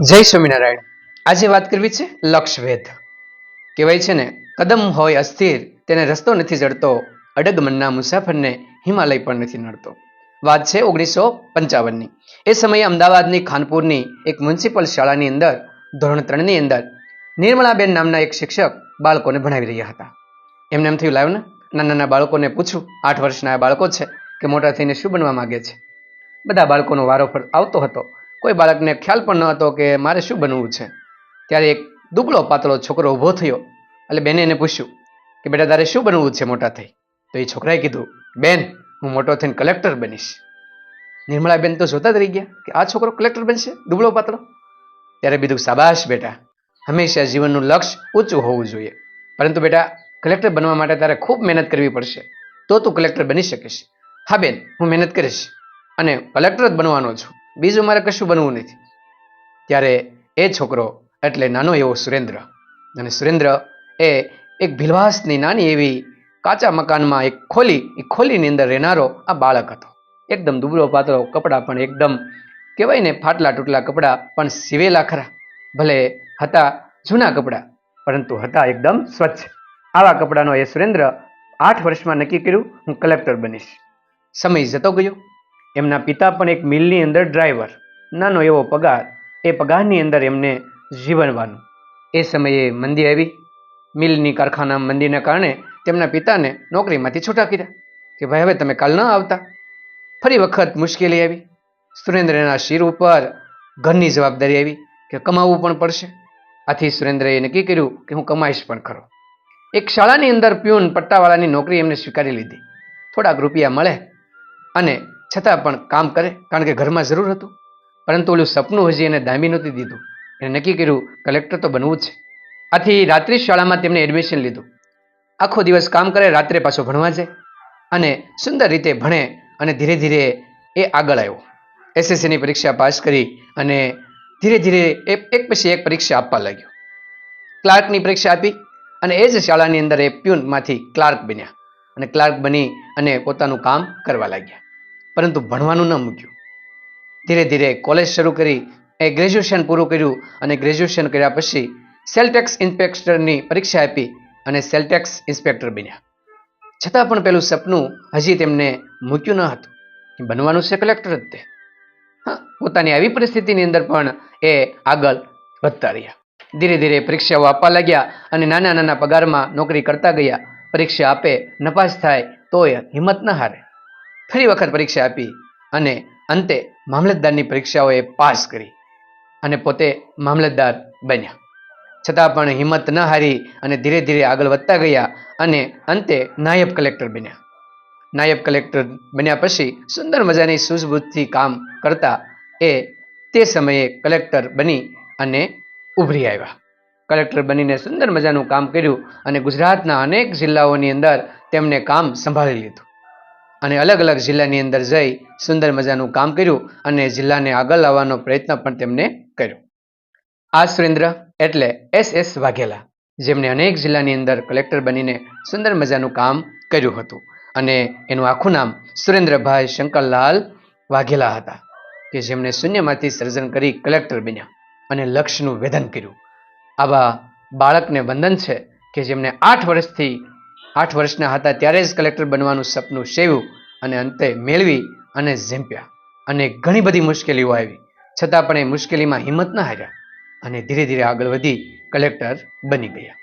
જય સ્વામિનારાયણ. આજે વાત કરવી છે લક્ષભેદ. કહેવાય છે ને, કદમ હોય અસ્થિર, તેને રસ્તો નથી જડતો, અડગ મનના મુસાફરને હિમાલય પણ નથી નડતો. વાત છે ઓગણીસો પંચાવનની. એ સમયે અમદાવાદની ખાનપુરની એક મ્યુનિસિપલ શાળાની અંદર, ધોરણ ત્રણની અંદર, નિર્મળાબેન નામના એક શિક્ષક બાળકોને ભણાવી રહ્યા હતા. એમને એમ થયું લાવ્યું ને નાના નાના બાળકોને પૂછ્યું આઠ વર્ષના બાળકો છે, કે મોટા થઈને શું બનવા માગે છે? બધા બાળકોનો વારો આવતો હતો. કોઈ બાળકને ખ્યાલ પણ ન હતો કે મારે શું બનવું છે. ત્યારે એક દુબળો પાતળો છોકરો ઊભો થયો એટલે બેને એને પૂછ્યું કે બેટા તારે શું બનવું છે મોટા થઈ? તો એ છોકરાએ કીધું, બેન, હું મોટો થઈને કલેક્ટર બનીશ. નિર્મળાબેન તો જોતા જ રહી ગયા કે આ છોકરો કલેક્ટર બનશે, દુબળો પાતળો? ત્યારે બીજું સાબાશ બેટા, હંમેશા જીવનનું લક્ષ્ય ઊંચું હોવું જોઈએ. પરંતુ બેટા, કલેક્ટર બનવા માટે તારે ખૂબ મહેનત કરવી પડશે. તો તું કલેક્ટર બની શકીશ. હા બેન, હું મહેનત કરીશ અને કલેક્ટર જ બનવાનો છું. બીજું મારે કશું બનવું નથી. ત્યારે એ છોકરો એટલે નાનો એવો સુરેન્દ્ર. અને સુરેન્દ્ર એ એક ભીલવાસની નાની એવી કાચા મકાનમાં એક ખોલી એ ખોલીની અંદર રહેનારો આ બાળક હતો. એકદમ દુબળો પાતળો કપડાં પણ એકદમ કહેવાય ને ફાટલા તૂટલા કપડાં પણ સીવેલા ખરા. ભલે હતા જૂના કપડાં, પરંતુ હતા એકદમ સ્વચ્છ. આવા કપડાનો એ સુરેન્દ્ર આઠ વર્ષમાં નક્કી કર્યું, હું કલેક્ટર બનીશ. સમય જતો ગયો. એમના પિતા પણ એક મિલની અંદર ડ્રાઈવર નાનો એવો પગાર, એ પગારની અંદર એમને જીવનવાનું. એ સમયે મંદી આવી. મિલની કારખાના મંદીના કારણે તેમના પિતાને નોકરીમાંથી છૂટા કર્યા કે ભાઈ હવે તમે કાલ ન આવતા. ફરી વખત મુશ્કેલી આવી. સુરેન્દ્રના શિર ઉપર ઘરની જવાબદારી આવી કે કમાવવું પણ પડશે. આથી સુરેન્દ્રએ નક્કી કર્યું કે હું કમાઈશ પણ ખરો. એક શાળાની અંદર પ્યુન પટ્ટાવાળાની નોકરી એમને સ્વીકારી લીધી. થોડાક રૂપિયા મળે અને છતાં પણ કામ કરે, કારણ કે ઘરમાં જરૂર હતું. પરંતુ ઓલું સપનું હજી એને દામી નહોતી દીધું. એને નક્કી કર્યું, કલેક્ટર તો બનવું જ છે. આથી રાત્રિ શાળામાં તેમને એડમિશન લીધું. આખો દિવસ કામ કરે, રાત્રે પાછો ભણવા જાય. અને સુંદર રીતે ભણે અને ધીરે ધીરે એ આગળ આવ્યો. એસએસસીની પરીક્ષા પાસ કરી અને ધીરે ધીરે એ એક પછી એક પરીક્ષા આપવા લાગ્યો. ક્લાર્કની પરીક્ષા આપી અને એ જ શાળાની અંદર એ પ્યુનમાંથી ક્લાર્ક બન્યા. અને ક્લાર્ક બની અને પોતાનું કામ કરવા લાગ્યા. પરંતુ ભણવાનું ન મૂક્યું. ધીરે ધીરે કોલેજ શરૂ કરી એ ગ્રેજ્યુએશન પૂરું કર્યું અને ગ્રેજ્યુએશન કર્યા પછી સેલટેક્સ ઇન્સ્પેક્ટરની પરીક્ષા આપી અને સેલટેક્સ ઇન્સ્પેક્ટર બન્યા. છતાં પણ પેલું સપનું હજી તેમને મૂક્યું ન હતું. બનવાનું છે કલેક્ટર જ તે. હા, પોતાની આવી પરિસ્થિતિની અંદર પણ એ આગળ વધતા રહ્યા. ધીરે ધીરે પરીક્ષાઓ આપવા લાગ્યા અને નાના નાના પગારમાં નોકરી કરતા ગયા. પરીક્ષા આપે, નપાસ થાય, તોય હિંમત ન હારે. ફરી વખત પરીક્ષા આપી અને અંતે મામલતદારની પરીક્ષાઓએ પાસ કરી અને પોતે મામલતદાર બન્યા. છતાં પણ હિંમત ન હારી અને ધીરે ધીરે આગળ વધતા ગયા અને અંતે નાયબ કલેક્ટર બન્યા. નાયબ કલેક્ટર બન્યા પછી સુંદર મજાની સૂઝબૂઝથી કામ કરતા એ તે સમયે કલેક્ટર બની અને ઉભરી આવ્યા. કલેક્ટર બનીને સુંદર મજાનું કામ કર્યું અને ગુજરાતના અનેક જિલ્લાઓની અંદર તેમને કામ સંભાળી લીધું. અને અલગ અલગ જિલ્લાની અંદર જઈ સુંદર મજાનું કામ કર્યું અને જિલ્લાને આગળ લાવવાનો પ્રયત્ન પણ તેમને કર્યો. આ સુરેન્દ્ર એટલે એસ એસ વાઘેલા, જેમણે અનેક જિલ્લાની અંદર કલેક્ટર બનીને સુંદર મજાનું કામ કર્યું હતું અને એનું આખું નામ સુરેન્દ્રભાઈ શંકરલાલ વાઘેલા હતા, કે જેમણે શૂન્યમાંથી સર્જન કરી કલેક્ટર બન્યા અને લક્ષ્યનું વેદન કર્યું. આવા બાળકને વંદન છે કે જેમણે આઠ વર્ષથી આઠ વર્ષના હતા ત્યારે જ કલેક્ટર બનવાનું સપનું સેવ્યું અને અંતે મેળવી અને ઝીંપ્યા અને ઘણી બધી મુશ્કેલીઓ આવી. છતાં પણ એ મુશ્કેલીમાં હિંમત ન હાર્યા અને ધીરે ધીરે આગળ વધી કલેક્ટર બની ગયા.